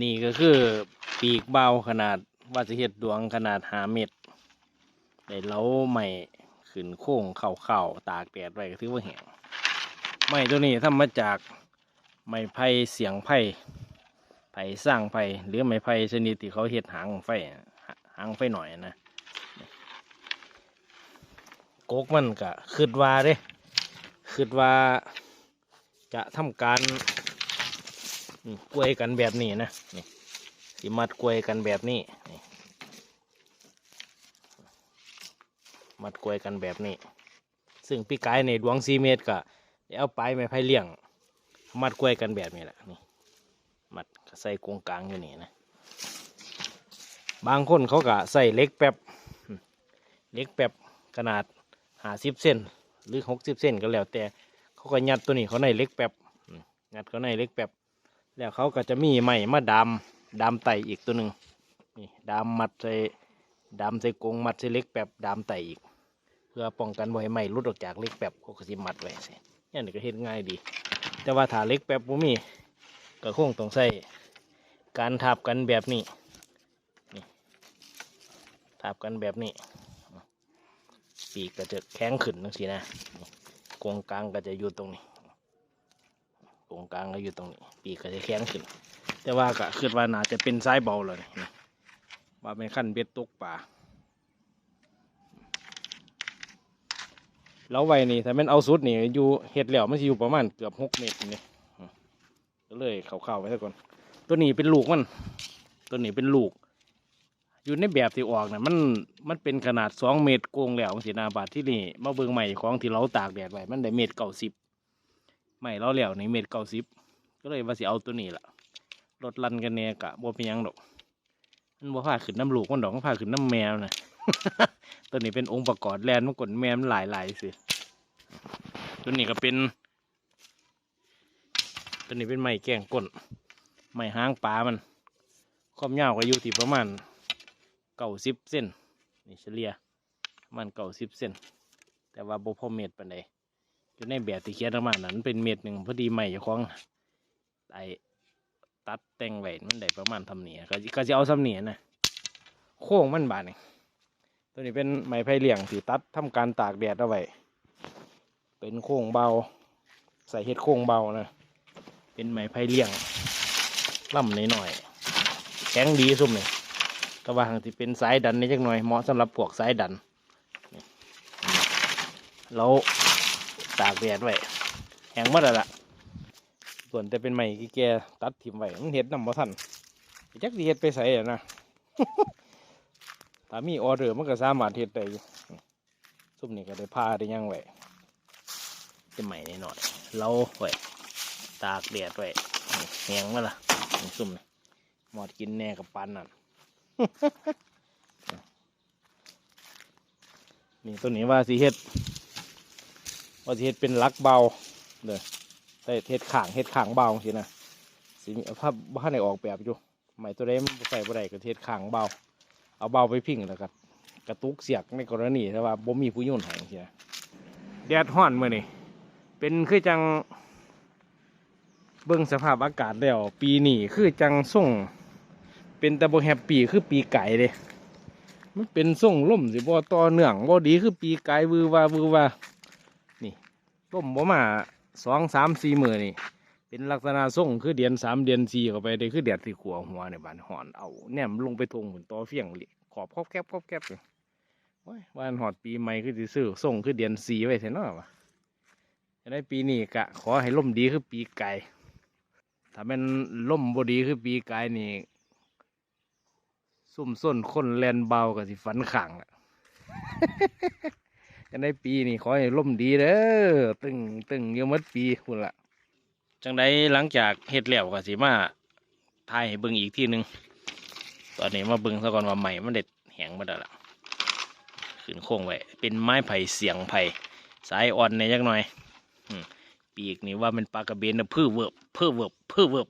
นี่ก็คือปีกเบาขนาดว่าจะเห็ดดวงขนาดหาเม็ดได้เล้าใหม่ขึ้นโค้งเข่าเข่าๆตากแดดไว้ก็ถือว่าแห้งไม้ตัวนี้ทำมาจากไม้ไผ่เสียงไผ่ไผ่สร้างไผ่หรือไม้ไผ่ชนิดที่เขาเห็ดหางไฟหางไฟหน่อยนะกกมันก็คืดว่าเด้คืดว่าจะทำการ กล้วยกันแบบนี้นะนี่สิมัดกล้วยกันแบบนี้นี่มัดกล้วยกันแบบนี้ ซึ่งพี่กายในดวงซีเมตรก็เอาไปไม้ไผ่เลี้ยง มัดกล้วยกันแบบนี้แหละนี่มัดใส่กรงกลางอยู่นี่นะบางคนเขาก็ใส่เล็กแป๊บเล็กแป๊บขนาดหาสิบเซนหรือหกสิบเซนก็แล้วแต่เขาก็ยัดตัวนี้เขาในเล็กแป๊บยัดเขาในเล็กแป๊บ แล้วเขาก็จะมีไม้มาดามดามไตอีกตัวหนึ่งนี่ดามมัดใส่ดามใส่กงมัดใส่เล็กแปบดามไตอีก เพื่อป้องกันบ่ให้ไม้หลุดออกจากเล็กแปบเขาก็สิมัดไว้สิเนี่ยนี่ก็เฮ็ดง่ายดี แต่ว่าถ้าเล็กแปบบ่มีก็คงต้องใส่การทับกันแบบนี้นี่ทับกันแบบนี้ปีกก็จะแข็งขึ้นจังซี่นะกงกลางก็จะอยู่ตรงนี้ รงกลางก็อยู่ตรงนี้ ปีกก็จะแข็งขึ้น แต่ว่าก็คิดว่าน่าจะเป็นสายเบาเลยว่าเป็นขั้นเบ็ดตกป่าแล้วไว้นี่ถ้ามันเอาสุดนี่อยู่เห็ดแล้วมันจะอยู่ประมาณเกือบหกเมตรนี่ก็เลยเขาเข้าๆไว้ซะก่อน ตัวนี้เป็นลูกมัน ตัวนี้เป็นลูก อยู่ในแบบที่ออกนะมันมันเป็นขนาดสองเมตรโกงแล้วสินาบาทที่นี่มาเบิ่งใหม่ของที่เราตากแดดไว้มันได้เมตรเก้าสิบ ไม่เราแล้วในเม็ดเก้าสิบก็เลยว่าสิเอาตัวนี้ล่ะรถลันกันเนี่ยกะบ่เป็นยังดอกมันบ่พาขึ้นน้ำลูกมันดอกมันพาขึ้นน้ำแมวนะตัวนี้เป็นองค์ประกอบแลนมันกดแมวมันหลายหลายๆสิตัวนี้ก็เป็น ตัวนี้เป็นไม้แกงก้นไม้หางปลามันความยาวก็อยู่ที่ประมาณเก้าสิบเซนนี่เฉลี่ยมันเก้าสิบเซนแต่ว่าบ่พอเมตรปานใด อยู่ในแบบที่เขียนออกมานั้นเป็นเม็ดหนึ่งพอดีใหม่เจ้าของไอตัดแต่งไว้มันได้ประมาณทำเนียก็ก็จะเอาทำเนียนะโค้งมันบาดนี่ตัวนี้เป็นไม้ไผ่เลี่ยงที่ตัดทำการตากแดดเอาไว้เป็นโค้งเบา ใส่เห็ดโค้งเบานะเป็นไม้ไผ่เลี่ยงล่ำหน่อยๆแข็งดีสุ่มนี่แต่ว่าหางที่เป็นสายดันนี่จักหน่อยเหมาะสำหรับพวกสายดันนี่แล้ว ตากแดดไว้แห้งหมดแล้วล่ะส่วนแต่เป็นใหม่ที่แกตัดถิ่มไว้มันเห็ดนำบ่ทันจักดีเฮ็ดไปใส่อะนะถ้ามีออเดอร์มันก็สามารถเฮ็ดได้ซุ่มนี่ก็ได้พาได้ยังไว้เป็นใหม่นิดหน่อยเราไว้ตากแดดไว้แห้งมาล่ะซุ่มนี่หมอดกินแน่กับปันนั่นนี่ตัวนี้ว่าสิเฮ็ด ว่าเฮ็ดเป็นลักเบาเด้อแต่เฮ็ดข่างเฮ็ดข่างเบาสินะสิมีภาพบ้านในออกแบบอยู่ใหม่ตัวใดมันบ่ใส่บ่ได้ก็เฮ็ดข่างเบา เอาเบาไปพิ้งแล้วก็กระตุกเสียกในกรณีที่ว่าบ่มีผู้ยุ่นห้จังซี่นะแดดฮ้อนมื้อนี้เป็นคือจัง เบิ่งสภาพอากาศแล้ว ปีนี้คือจังส่ง เป็นต่บ่แฮปปี้คือปีไก่เด้มันเป็นส่งล่มสิบ่ต่อเนื่องบ่ดีคือปีไกายวือว่าวือว่า ล่มบ่มาสองสามสี่มือนี่ เป็นลักษณะส่งคือเดือนสามเดือนสี่เข้าไปได้คือแดดที่ขัวหัวในบ้านหอนเอาแนมลงไปทงหุ่นต่อเฟียงเลยขอบครอบแคบครอบแคบเลยโอ้ยวันหอดปีใหม่คือสิซื้อส่งคือเดือนสี่ไว้เถอะเนาะวะจะได้ปีนี้กะ ขอให้ล่มดีคือปีไก่ถ้าแมันล่มบ่ดีคือปีไก่นี่ซุ่มส้นคนแลนเบากับสิฝันขังอะ กันได้ปีนี่ขอให้ล่มดีเด้อตึงตึงเยอะมัดปีพุ่นละจังไดหลังจากเฮ็ดแล้วก็สิมาทายให้เบิ่งอีกทีหนึ่งตอนนี้มาเบิ่งซะก่อนว่าใหม่มันเด็ดแหงมาแล้วล่ะขึ้นโค้งไว้เป็นไม้ไผ่เสียงไผ่สายอ่อนในจักหน่อยอืปีกนี่ว่ามันปลากระเบนนะพื้อเวิบพื้อเวิบพื้อเวิบ